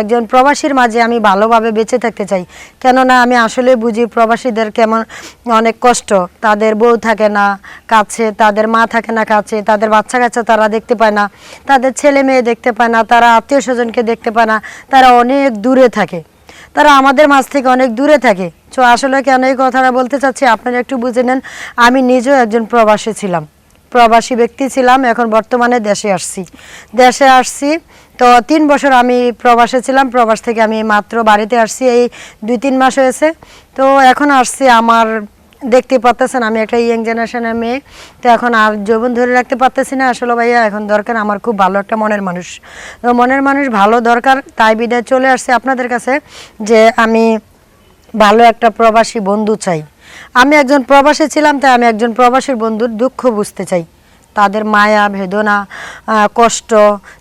একজন প্রবাসীর মাঝে আমি ভালোভাবে বেঁচে থাকতে চাই। কেননা আমি আসলে বুঝি প্রবাসীদের কেমন অনেক কষ্ট। তাদের বউ থাকে না কাছে, তাদের মা থাকে না কাছে, তাদের বাচ্চা কাচ্চা তারা দেখতে পায় না, তাদের ছেলে মেয়ে দেখতে পায় না, তারা আত্মীয় স্বজনকে দেখতে পায় না, তারা অনেক দূরে থাকে। তারা আমাদের মাঝ থেকে অনেক দূরে থাকে। তো আসলে কেন এই কথাটা বলতে চাচ্ছি, আপনারা একটু বুঝে নেন, আমি নিজেও একজন প্রবাসী ছিলাম। প্রবাসী ব্যক্তি ছিলাম, এখন বর্তমানে দেশে আসছি। দেশে আসছি, তো তিন বছর আমি প্রবাসে ছিলাম, প্রবাস থেকে আমি মাত্র বাড়িতে আসছি, এই দুই তিন মাস হয়েছে। তো এখন আসছি, আমার দেখতে পারতেছেন, আমি একটা ইয়াং জেনারেশনের মেয়ে, তো এখন আর যৌবন ধরে রাখতে পারতেছি না। আসলে ভাইয়া, এখন দরকার আমার খুব ভালো একটা মনের মানুষ। তো মনের মানুষ ভালো দরকার, তাই বিদায় চলে আসছে আপনাদের কাছে যে আমি ভালো একটা প্রবাসী বন্ধু চাই। আমি একজন প্রবাসে ছিলাম, তাই আমি একজন প্রবাসীর বন্ধুর দুঃখ বুঝতে চাই। তাদের মায়া, বেদনা কষ্ট,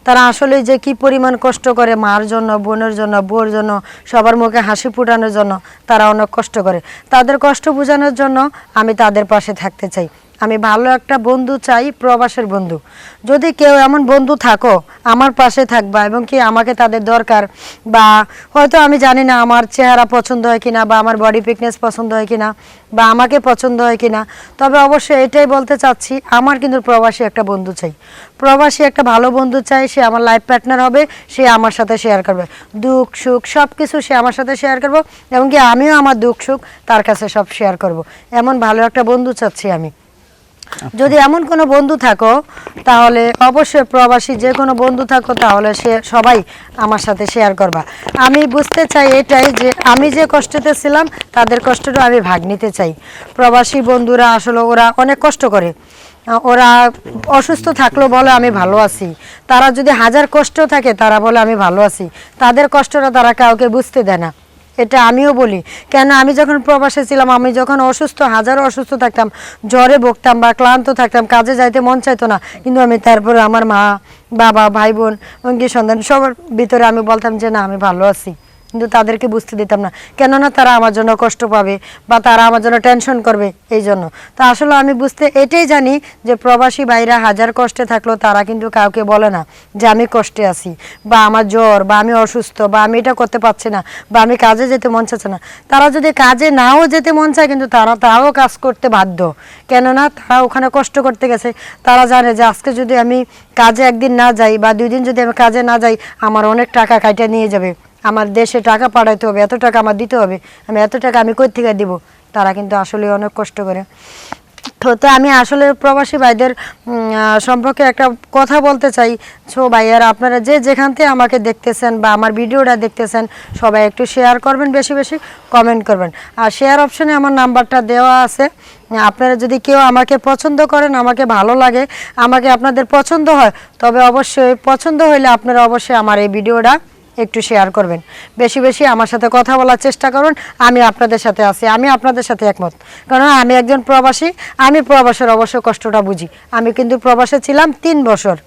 তারা আসলে যে কি পরিমাণ কষ্ট করে মার জন্য, বোনের জন্য বোর জন্য, সবার মুখে হাসি ফুটানোর জন্য তারা অনেক কষ্ট করে। তাদের কষ্ট বোঝানোর জন্য আমি তাদের পাশে থাকতে চাই। আমি ভালো একটা বন্ধু চাই, প্রবাসের বন্ধু। যদি কেউ এমন বন্ধু থাকো, আমার পাশে থাকবা এবং কি আমাকে তাদের দরকার বা হয়তো আমি জানি না আমার চেহারা পছন্দ হয় কিনা বা আমার বডি ফিটনেস পছন্দ হয় কিনা বা আমাকে পছন্দ হয় কিনা, তবে অবশ্যই এটাই বলতে চাচ্ছি, আমার কিন্তু প্রবাসী একটা বন্ধু চাই। প্রবাসী একটা ভালো বন্ধু চাই, সে আমার লাইফ পার্টনার হবে, সে আমার সাথে শেয়ার করবে। দুঃখ, সুখ সব কিছু সে আমার সাথে শেয়ার করব এবং কি আমিও আমার দুঃখ, সুখ তার কাছে সব শেয়ার করব। এমন ভালো একটা বন্ধু চাচ্ছি আমি। যদি এমন কোনো বন্ধু থাকো, তাহলে অবশ্যই প্রবাসী যে কোনো বন্ধু থাকো, তাহলে সে সবাই আমার সাথে শেয়ার করবা। আমি বুঝতে চাই এটাই যে আমি যে কষ্টতে ছিলাম, তাদের কষ্টটা আমি ভাগ নিতে চাই। প্রবাসী বন্ধুরা আসলে ওরা অনেক কষ্ট করে। ওরা অসুস্থ থাকলেও বলে আমি ভালো আছি। তারা যদি হাজার কষ্ট থাকে, তারা বলে আমি ভালো আছি। তাদের কষ্টটা তারা কাউকে বুঝতে দেয় না। এটা আমিও বলি। কেন আমি যখন প্রবাসে ছিলাম, আমি যখন অসুস্থ, হাজারো অসুস্থ থাকতাম, জ্বরে বকতাম বা ক্লান্ত থাকতাম, কাজে যাইতে মন চাইতো না। কিন্তু আমি তারপরে আমার মা, বাবা, ভাই, বোন এমনকি সন্তান সবার ভিতরে আমি বলতাম যে, না, আমি ভালো আছি। কিন্তু তাদেরকে বুঝতে দিতাম না। কেননা তারা আমার জন্য কষ্ট পাবে বা তারা আমার জন্য টেনশন করবে এই জন্য। তা আসলে আমি বুঝতে, এটাই জানি যে প্রবাসী বাইরা হাজার কষ্টে থাকলেও তারা কিন্তু কাউকে বলে না যে আমি কষ্টে আছি বা আমার জ্বর বা আমি অসুস্থ বা আমি এটা করতে পারছি না বা আমি কাজে যেতে মন চাচ্ছে না। তারা যদি কাজে নাও যেতে মন চায় কিন্তু তারা তাও কাজ করতে বাধ্য। কেননা তারা ওখানে কষ্ট করতে গেছে। তারা জানে যে আজকে যদি আমি কাজে একদিন না যাই বা দুই দিন যদি আমি কাজে না যাই, আমার অনেক টাকা কাইটা নিয়ে যাবে। আমার দেশে টাকা পাঠাইতে হবে, এত টাকা আমার দিতে হবে, আমি এত টাকা আমি কই থেকে দিব? তারা কিন্তু আসলে অনেক কষ্ট করে। তো আমি আসলে প্রবাসী ভাইদের সম্পর্কে একটা কথা বলতে চাই। সো, ভাইয়ারা, আপনারা যে যেখান থেকে আমাকে দেখতেছেন বা আমার ভিডিওটা দেখতেছেন, সবাই একটু শেয়ার করবেন বেশি বেশি কমেন্ট করবেন। আর শেয়ার অপশনে আমার নাম্বারটা দেওয়া আছে। আপনারা যদি কেউ আমাকে পছন্দ করেন, আমাকে ভালো লাগে, আমাকে আপনাদের পছন্দ হয়, তবে অবশ্যই পছন্দ হইলে আপনারা অবশ্যই আমার এই ভিডিওটা একটু শেয়ার করবেন। বেশি বেশি আমার সাথে কথা বলার চেষ্টা করুন। আমি আপনাদের সাথে আছি, আমি আপনাদের সাথে একমত। কারণ আমি একজন প্রবাসী, আমি প্রবাসের অবশ্য কষ্টটা বুঝি। আমি কিন্তু প্রবাসে ছিলাম তিন বছর।